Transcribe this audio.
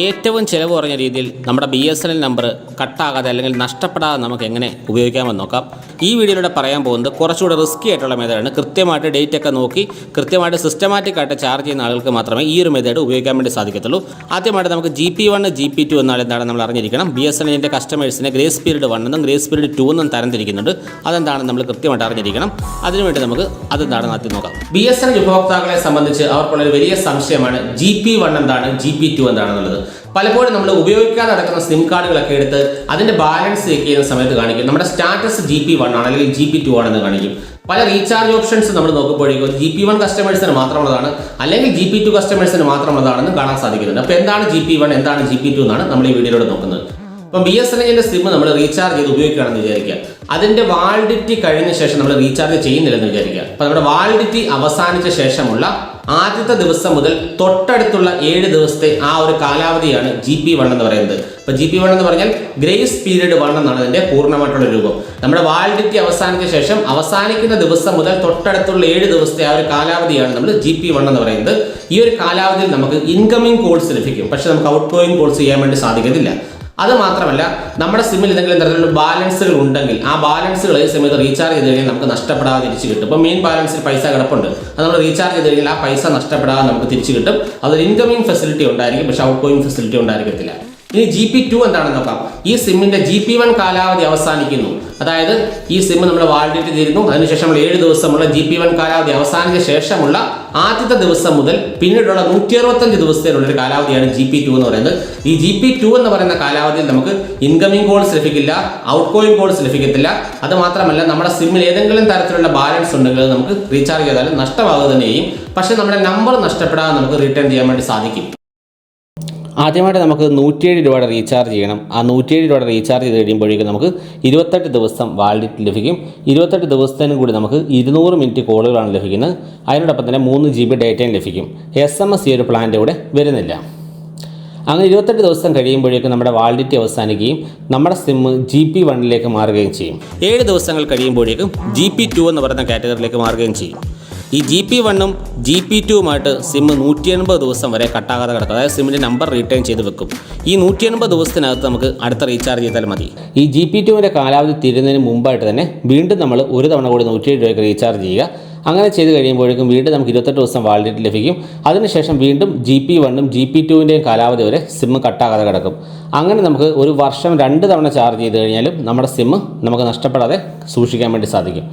ഏറ്റവും ചിലവ് കുറഞ്ഞ രീതിയിൽ നമ്മുടെ B S N L number കട്ടാകാതെ അല്ലെങ്കിൽ നഷ്ടപ്പെടാതെ നമുക്ക് എങ്ങനെ ഉപയോഗിക്കാമെന്ന് നോക്കാം. ഈ വീഡിയോയിലൂടെ പറയാൻ പോകുന്നത് കുറച്ചുകൂടെ റിസ്ക്കി ആയിട്ടുള്ള മെത്തേഡാണ് കൃത്യമായിട്ട് ഡേറ്റ് ഒക്കെ നോക്കി കൃത്യമായിട്ട് സിസ്റ്റമാറ്റിക് ആയിട്ട് ചാർജ് ചെയ്യുന്ന ആളുകൾക്ക് മാത്രമേ ഈ ഒരു മെത്തേഡ് ഉപയോഗിക്കാൻ വേണ്ടി സാധിക്കത്തുള്ളൂ. ആദ്യമായിട്ട് നമുക്ക് G P one G P two എന്നാൽ എന്താണ് നമ്മൾ അറിഞ്ഞിരിക്കണം. ബി എസ് എൻ എല്ലിന്റെ കസ്റ്റമേഴ്സിനെ ഗ്രേസ് പീരീഡ് വൺ എന്നും ഗ്രേസ് പീരീഡ് ടു എന്നും തരംതിരിക്കുന്നുണ്ട്. അതെന്താണ് നമ്മൾ കൃത്യമായിട്ട് അറിഞ്ഞിരിക്കണം. അതിനുവേണ്ടി നമുക്ക് അതെന്താണെന്ന് ആദ്യം നോക്കാം. ബി എസ് എൻ ഉപഭോക്താക്കളെ സംബന്ധിച്ച് അവർക്കുള്ള ഒരു വലിയ സംശയമാണ് ജി പി വൺ എന്താണ് ജി പി ടു എന്താണെന്നുള്ളത് പലപ്പോഴും നമ്മൾ ഉപയോഗിക്കാതെ നടക്കുന്ന സിം കാർഡുകളൊക്കെ എടുത്ത് അതിന്റെ ബാലൻസ് ചെക്ക് ചെയ്യുന്ന സമയത്ത് കാണിക്കും. നമ്മുടെ സ്റ്റാറ്റസ് ജി പി വൺ ആണ് അല്ലെങ്കിൽ ജി പി ടു ആണെന്ന് കാണിക്കും. പല റീചാർജ് ഓപ്ഷൻസ് നമ്മൾ നോക്കുമ്പോഴേക്കും ജി പി വൺ കസ്റ്റമേഴ്സിന് മാത്രമുള്ളതാണ് അല്ലെങ്കിൽ ജി പി ടു കസ്റ്റമേഴ്സിന് മാത്രമുള്ളതാണെന്ന് കാണാൻ സാധിക്കുന്നുണ്ട്. അപ്പോൾ എന്താണ് ജി പി വൺ എന്താണ് ജി പി ടു എന്നാണ് നമ്മൾ ഈ വീഡിയോയിലൂടെ നോക്കുന്നത്. ഇപ്പം ബി എസ് എൻ എല്ലിന്റെ സിം നമ്മൾ റീചാർജ് ചെയ്ത് ഉപയോഗിക്കുകയാണെന്ന് വിചാരിക്കുക. അതിന്റെ വാലിഡിറ്റി കഴിഞ്ഞ ശേഷം നമ്മൾ റീചാർജ് ചെയ്യുന്നില്ലെന്ന് വിചാരിക്കുക. അപ്പം നമ്മുടെ വാലിഡിറ്റി അവസാനിച്ച ശേഷമുള്ള ആദ്യത്തെ ദിവസം മുതൽ തൊട്ടടുത്തുള്ള ഏഴ് ദിവസത്തെ ആ ഒരു കാലാവധിയാണ് ജി പി വൺ എന്ന് പറയുന്നത്. ഇപ്പം ജി പി വൺ എന്ന് പറഞ്ഞാൽ ഗ്രേസ് പീരീഡ് വൺ എന്നാണ് അതിന്റെ പൂർണമായിട്ടുള്ള രൂപം. നമ്മുടെ വാലിഡിറ്റി അവസാനിച്ച ശേഷം അവസാനിക്കുന്ന ദിവസം മുതൽ തൊട്ടടുത്തുള്ള ഏഴ് ദിവസത്തെ ആ ഒരു കാലാവധിയാണ് നമ്മൾ ജി പി വൺ എന്ന് പറയുന്നത്. ഈ ഒരു കാലാവധിയിൽ നമുക്ക് ഇൻകമിംഗ് കോൾസ് ലഭിക്കും. പക്ഷേ നമുക്ക് ഔട്ട് ഗോയിങ് കോൾസ് ചെയ്യാൻ വേണ്ടി സാധിക്കത്തില്ല അത് മാത്രമല്ല നമ്മുടെ സിമ്മിൽ എന്തെങ്കിലും തരത്തിലുള്ള ബാലൻസുകൾ ഉണ്ടെങ്കിൽ ആ ബാലൻസുകൾ ഈ സമയത്ത് റീചാർജ് ചെയ്ത് കഴിഞ്ഞാൽ നമുക്ക് നഷ്ടപ്പെടാതെ തിരിച്ച് കിട്ടും. ഇപ്പോൾ മെയിൻ ബാലൻസിൽ പൈസ കിടപ്പുണ്ട്. അത് നമ്മൾ റീചാർജ് ചെയ്ത് കഴിഞ്ഞാൽ ആ പൈസ നഷ്ടപ്പെടാതെ നമുക്ക് തിരിച്ചു കിട്ടും. അതൊരു ഇൻകമിങ് ഫെസിലിറ്റി ഉണ്ടായിരിക്കും പക്ഷേ ഔട്ട് ഗോയിങ് ഫെസിലിറ്റി ഉണ്ടായിരിക്കത്തില്ല. ഇനി ജി പി ടു എന്താണെന്ന് നോക്കാം. ഈ സിമ്മിന്റെ ജി പി വൺ കാലാവധി അവസാനിക്കുന്നു. അതായത് ഈ സിം നമ്മൾ വാലിഡിറ്റി തീരുന്നു അതിനുശേഷം നമ്മൾ ഏഴ് ദിവസമുള്ള ജി പി വൺ കാലാവധി അവസാനിച്ച ശേഷമുള്ള ആദ്യത്തെ ദിവസം മുതൽ പിന്നീടുള്ള നൂറ്റി അറുപത്തഞ്ച് ദിവസത്തിനുള്ളൊരു കാലാവധിയാണ് ജി പി ടു എന്ന് പറയുന്നത്. ഈ ജി പി ടു എന്ന് പറയുന്ന കാലാവധിയിൽ നമുക്ക് ഇൻകമിംഗ് കോൾസ് ലഭിക്കില്ല ഔട്ട് ഗോയിങ് കോൾസ് ലഭിക്കത്തില്ല. അത് മാത്രമല്ല നമ്മുടെ സിമ്മിൽ ഏതെങ്കിലും തരത്തിലുള്ള ബാലൻസ് ഉണ്ടെങ്കിൽ നമുക്ക് റീചാർജ് ചെയ്താലും നഷ്ടമാകുക തന്നെ പക്ഷേ നമ്മുടെ നമ്പർ നഷ്ടപ്പെടാതെ നമുക്ക് റിട്ടേൺ ചെയ്യാൻ വേണ്ടി സാധിക്കും. ആദ്യമായിട്ട് നമുക്ക് നൂറ്റിയേഴ് രൂപയുടെ റീചാർജ് ചെയ്യണം. ആ നൂറ്റിയേഴ് രൂപയുടെ റീചാർജ് ചെയ്ത് കഴിയുമ്പോഴേക്കും നമുക്ക് ഇരുപത്തെട്ട് ദിവസം വാലിഡിറ്റി ലഭിക്കും. ഇരുപത്തെട്ട് ദിവസത്തിനും കൂടി നമുക്ക് ഇരുന്നൂറ് മിനിറ്റ് കോളുകളാണ് ലഭിക്കുന്നത്. അതിനോടൊപ്പം തന്നെ മൂന്ന് ജി ബി ഡേറ്റയും ലഭിക്കും. എസ് എം എസ് ഈ ഒരു പ്ലാന്റെ കൂടെ വരുന്നില്ല. അങ്ങനെ ഇരുപത്തെട്ട് ദിവസം കഴിയുമ്പോഴേക്കും നമ്മുടെ വാലിഡിറ്റി അവസാനിക്കുകയും നമ്മുടെ സിം ജി പി വണ്ണിലേക്ക് മാറുകയും ചെയ്യും. ഏഴ് ദിവസങ്ങൾ കഴിയുമ്പോഴേക്കും ജി പി ടു എന്ന് പറയുന്ന കാറ്റഗറിയിലേക്ക് മാറുകയും ചെയ്യും. ഈ ജി പി വണ്ണും ജി പി ടുവുമായിട്ട് സിം നൂറ്റി എൺപത് ദിവസം വരെ കട്ടാകാതെ കിടക്കും. അതായത് സിമ്മിന്റെ നമ്പർ റീറ്റേൺ ചെയ്ത് വെക്കും. ഈ നൂറ്റി എൺപത് ദിവസത്തിനകത്ത് നമുക്ക് അടുത്ത റീചാർജ് ചെയ്താൽ മതി. ഈ ജി പി ടുവിന്റെ കാലാവധി തീരുന്നതിന് മുമ്പായിട്ട് തന്നെ വീണ്ടും നമ്മൾ ഒരു തവണ കൂടി നൂറ്റിയേഴ് രൂപയ്ക്ക് റീചാർജ് ചെയ്യുക. അങ്ങനെ ചെയ്ത് കഴിയുമ്പോഴേക്കും വീണ്ടും നമുക്ക് ഇരുപത്തെട്ട് ദിവസം വാലിഡിറ്റി ലഭിക്കും. അതിനുശേഷം വീണ്ടും ജി പി വണ്ണും ജി പി ടുവിന്റെയും കാലാവധി വരെ സിം കട്ടാകാതെ കിടക്കും. അങ്ങനെ നമുക്ക് ഒരു വർഷം രണ്ട് തവണ ചാർജ് ചെയ്ത് കഴിഞ്ഞാലും നമ്മുടെ സിം നമുക്ക് നഷ്ടപ്പെടാതെ സൂക്ഷിക്കാൻ വേണ്ടി സാധിക്കും.